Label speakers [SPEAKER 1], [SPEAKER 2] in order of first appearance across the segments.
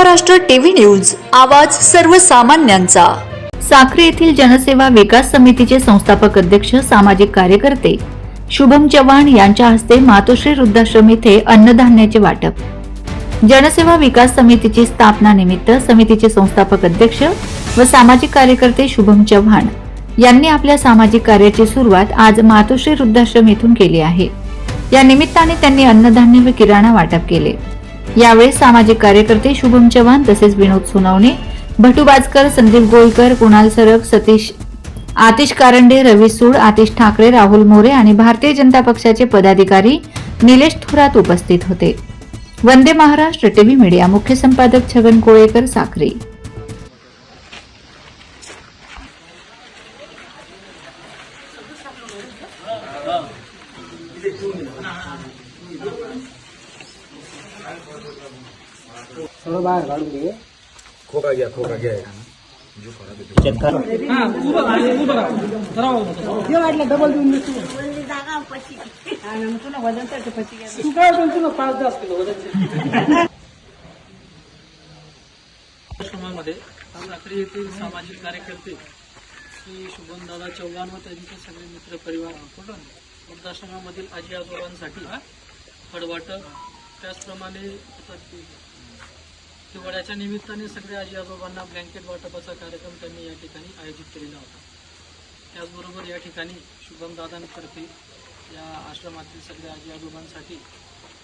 [SPEAKER 1] Maharashtra TV news आवाज सर्वसामान्यांचा.
[SPEAKER 2] साखरे येथील जनसेवा विकास समितीचे संस्थापक अध्यक्ष सामाजिक कार्यकर्ते शुभम चव्हाण यांच्या हस्ते मातोश्री वृद्धाश्रम येथे अन्नधान्याचे वाटप. जनसेवा विकास समितीची स्थापना निमित्त समितीचे संस्थापक अध्यक्ष व सामाजिक कार्यकर्ते शुभम चव्हाण यांनी आपल्या सामाजिक कार्याची सुरुवात आज मातोश्री वृद्धाश्रम येथून केली आहे. या निमित्ताने त्यांनी अन्नधान्य व किराणा वाटप केले. यावेळी सामाजिक कार्यकर्ते शुभम चव्हाण तसेच विनोद सोनवणे भटू बाजकर संदीप गोळकर कुणाल सरग सतीश आतिश कारंडे रवी सूड आतिश ठाकरे राहुल मोरे आणि भारतीय जनता पक्षाचे पदाधिकारी निलेश थोरात उपस्थित होते. वंदे महाराष्ट्र टीव्ही मीडिया मुख्य संपादक छगन कोळेकर साखरे
[SPEAKER 3] थोडं बाहेर काढून घे.
[SPEAKER 4] खोका घ्या खोका घ्या
[SPEAKER 3] हे वाटलं डबल देऊन देतो. तू काय बोलतो ना पाच दहा किलो वजन
[SPEAKER 5] आश्रमामध्ये साखरी येथील सामाजिक कार्यकर्ते श्री शुभमदादा चव्हाण व त्यांचे सगळे मित्र परिवार कुठून वृद्धाश्रमामधील आजी आजोबांसाठी फळवाटप त्याचप्रमाणे हिवाळ्याच्या निमित्ताने सगळे आजी आजोबांना ब्लँकेट वाटपाचा कार्यक्रम त्यांनी या ठिकाणी आयोजित केलेला होता. त्याचबरोबर या ठिकाणी शुभमदादांतर्फे या आश्रमातील सगळ्या आजी आजोबांसाठी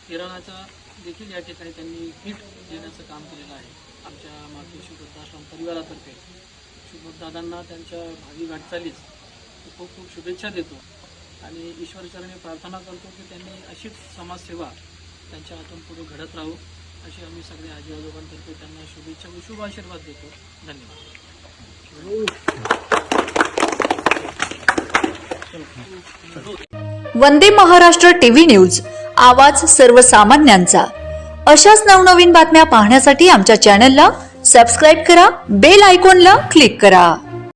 [SPEAKER 5] किराणाचा देखील या ठिकाणी त्यांनी किट देण्याचं काम केलेलं आहे. आमच्या मातृश्री शुभदाश्रम परिवारातर्फे. शुभमदादांना त्यांच्या भावी वाटचालीस खूप खूप शुभेच्छा देतो. आणि ईश्वरचरणी प्रार्थना करतो की त्यांनी अशीच समाजसेवा त्यांच्या हातून पुढे घडत राहू. अशी आम्ही सगळे आजी आजोबांतर्फे त्यांना शुभेच्छा व शुभ आशीर्वाद देतो. धन्यवाद.
[SPEAKER 1] वंदे महाराष्ट्र टीव्ही न्यूज आवाज सर्वसामान्यांचा. अशाच नवनवीन बातम्या पाहण्यासाठी आमच्या चॅनलला सबस्क्राईब करा बेल आयकॉनला क्लिक करा.